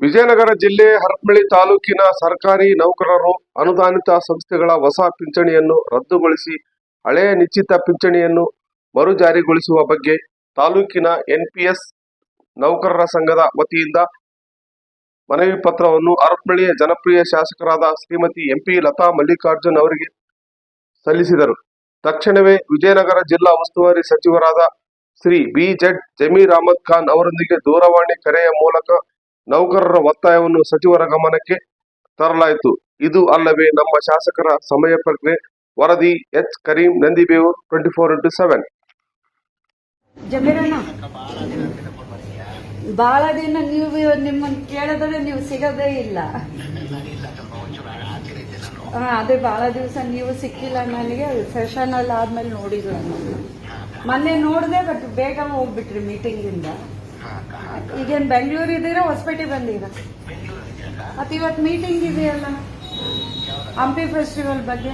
ವಿಜಯನಗರ ಜಿಲ್ಲೆ ಹರಪಳ್ಳಿ ತಾಲೂಕಿನ ಸರ್ಕಾರಿ ನೌಕರರು ಅನುದಾನಿತ ಸಂಸ್ಥೆಗಳ ಹೊಸ ಪಿಂಚಣಿಯನ್ನು ರದ್ದುಗೊಳಿಸಿ ಹಳೆಯ ನಿಶ್ಚಿತ ಪಿಂಚಣಿಯನ್ನು ಮರು ಜಾರಿಗೊಳಿಸುವ ಬಗ್ಗೆ ತಾಲೂಕಿನ ಎನ್ಪಿಎಸ್ ನೌಕರರ ಸಂಘದ ವತಿಯಿಂದ ಮನವಿ ಪತ್ರವನ್ನು ಹರಪಳ್ಳಿಯ ಜನಪ್ರಿಯ ಶಾಸಕರಾದ ಶ್ರೀಮತಿ ಎಂಪಿ ಲತಾ ಮಲ್ಲಿಕಾರ್ಜುನ್ ಅವರಿಗೆ ಸಲ್ಲಿಸಿದರು. ತಕ್ಷಣವೇ ವಿಜಯನಗರ ಜಿಲ್ಲಾ ಉಸ್ತುವಾರಿ ಸಚಿವರಾದ ಶ್ರೀ ಬಿ ಜೆಡ್ ಜಮೀರ್ ಅಹಮದ್ ಖಾನ್ ಅವರೊಂದಿಗೆ ದೂರವಾಣಿ ಕರೆಯ ಮೂಲಕ ನೌಕರರ ಒತ್ತಾಯವನ್ನು ಸಚಿವರ ಗಮನಕ್ಕೆ ತರಲಾಯಿತು. ಇದು ಅಲ್ಲವೇ ನಮ್ಮ ಶಾಸಕರ ಸಮಯ ಪ್ರಜ್ಞೆ. ವರದಿ H. Kareem Nandibevu twenty four into seven ಬಹಳ ದಿನ ನೀವು ನಿಮ್ಮನ್ನ ಕೇಳಿದ್ರೆ ನೀವು ಸಿಗೋದೇ ಇಲ್ಲ. ಅದೇ ಬಹಳ ದಿವಸ ನೀವು ಸಿಕ್ಕಿಲ್ಲ ನನಗೆ ಸೆಷನ್ ಅಲ್ಲಿ ಆದ್ಮೇಲೆ ನೋಡಿದ್ರು ನಾನು ಮೊನ್ನೆ ನೋಡಿದೆ ಬಟ್ ಬೇಗ ಹೋಗ್ಬಿಟ್ರಿ ಮೀಟಿಂಗಿಂದ ಈಗೇನ್ ಬೆಂಗಳೂರು ಇದ್ದೀರಾ ಹೊಸಪೇಟೆ ಬಂದಿರಾ ಮತ್ತೆ ಇವತ್ತು ಮೀಟಿಂಗ್ ಇದೆಯಲ್ಲ, ಹಂಪಿ ಫೆಸ್ಟಿವಲ್ ಬಗ್ಗೆ?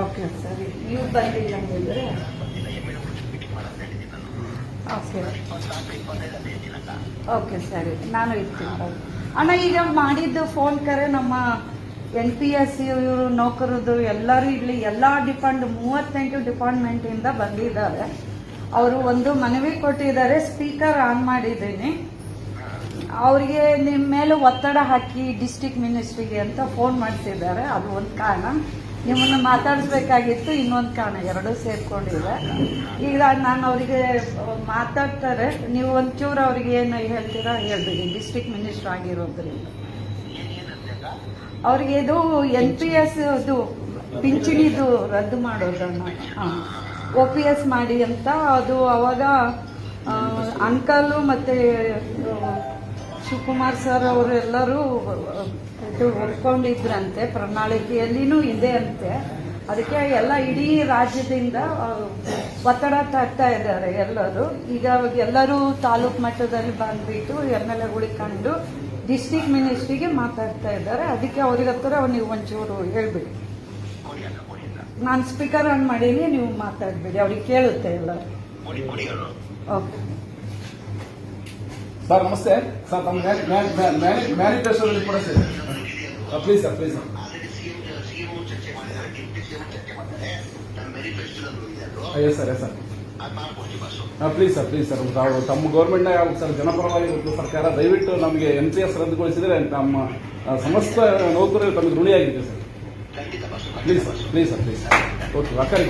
ಓಕೆ ಸರಿ. ನೀವು ಬಂದಿಲ್ಲ ಓಕೆ ಓಕೆ ಸರಿ. ನಾನು ಇರ್ತೀನಿ. ಅಣ್ಣ, ಈಗ ಮಾಡಿದ್ದು ಫೋನ್ ಕರೆ ನಮ್ಮ ಎನ್ ಪಿ ಎಸ್ ಇವರು ನೌಕರದು ಎಲ್ಲರೂ ಇಲ್ಲಿ ಎಲ್ಲ ಡಿಪಾರ್ಟ್ ಮೂವತ್ತೆಂಟು ಡಿಪಾರ್ಟ್ಮೆಂಟಿಂದ ಬಂದಿದ್ದಾರೆ. ಅವರು ಒಂದು ಮನವಿ ಕೊಟ್ಟಿದ್ದಾರೆ ಸ್ಪೀಕರ್ ಆನ್ ಮಾಡಿದ್ದೀನಿ. ಅವರಿಗೆ ನಿಮ್ಮ ಮೇಲೆ ಒತ್ತಡ ಹಾಕಿ ಡಿಸ್ಟಿಕ್ ಮಿನಿಸ್ಟ್ರಿಗೆ ಅಂತ ಫೋನ್ ಮಾಡಿಸಿದ್ದಾರೆ. ಅದು ಒಂದು ಕಾರಣ. ನಿಮ್ಮನ್ನು ಮಾತಾಡಿಸ್ಬೇಕಾಗಿತ್ತು, ಇನ್ನೊಂದು ಕಾರಣ. ಎರಡೂ ಸೇರಿಕೊಂಡಿದೆ. ಈಗ ನಾನು ಅವರಿಗೆ ಮಾತಾಡ್ತಾರೆ. ನೀವು ಒಂಚೂರು ಅವ್ರಿಗೆ ಏನು ಹೇಳ್ತೀರಾ? ಹೇಳ್ಬಿಡಿ. ಡಿಸ್ಟಿಕ್ ಮಿನಿಸ್ಟರ್ ಆಗಿರೋದ್ರಿಂದ. ಅವ್ರಿಗೆ ಇದು ಎನ್ ಪಿ ಎಸ್ ಇದು ಪಿಂಚಣಿದು ರದ್ದು ಮಾಡೋದನ್ನ. ಹಾಂ. ಒ ಪಿ ಎಸ್ ಮಾಡಿ ಅಂತ ಅದು ಅವಾಗ ಅಂಕಲು ಮತ್ತು ಶಿವಕುಮಾರ್ ಸರ್ ಅವರೆಲ್ಲರೂ ಇದು ಒಪ್ಕೊಂಡಿದ್ರಂತೆ ಪ್ರಣಾಳಿಕೆಯಲ್ಲಿನೂ ಇದೆ ಅಂತೆ. ಅದಕ್ಕೆ ಎಲ್ಲ ಇಡೀ ರಾಜ್ಯದಿಂದ ಒತ್ತಡ ತರ್ತಾ ಇದ್ದಾರೆ ಎಲ್ಲರೂ. ಈಗ ಎಲ್ಲರೂ ತಾಲೂಕು ಮಟ್ಟದಲ್ಲಿ ಬಂದ್ಬಿಟ್ಟು ಎಂ ಎಲ್ ಎಗಳಿಗೆ ಕಂಡು ಡಿಸ್ಟಿಕ್ ಮಿನಿಸ್ಟ್ರಿಗೆ ಮಾತಾಡ್ತಾ ಇದ್ದಾರೆ. ಅದಕ್ಕೆ ಅವ್ರಿಗೆ ಹತ್ರ ನೀವು ಒಂಚೂರು ಹೇಳ್ಬಿಡಿ. ನಾನು ಸ್ಪೀಕರ್ ಆನ್ ಮಾಡೀನಿ ನೀವು ಮಾತಾಡ್ಬೇಡಿ ಅವ್ರಿಗೆ ಕೇಳುತ್ತೆ ಎಲ್ಲ ಓಕೆ ಸರ್ ನಮಸ್ತೆ. ಸರ್ ತಮ್ಮ ಮ್ಯಾನಿಫೆಸ್ಟೋದಲ್ಲಿ ಕೂಡ sir. Please sir please sir yes sir yes sir. Please sir please sir ತಾವು ತಮ್ಮ ಗೌರ್ಮೆಂಟ್ನ ಯಾವ ಸರ್ ಜನಪರವಾಗಿ ಮತ್ತು ಸರ್ಕಾರ ದಯವಿಟ್ಟು ನಮಗೆ ಎನ್ ಪಿ ಎಸ್ ರದ್ದುಗೊಳಿಸಿದರೆ ನಮ್ಮ ಸಮಸ್ತ ನೌಕರರು ತಮಗೆ ಋಣಿಯಾಗಿದೆ sir please sir please sir please okay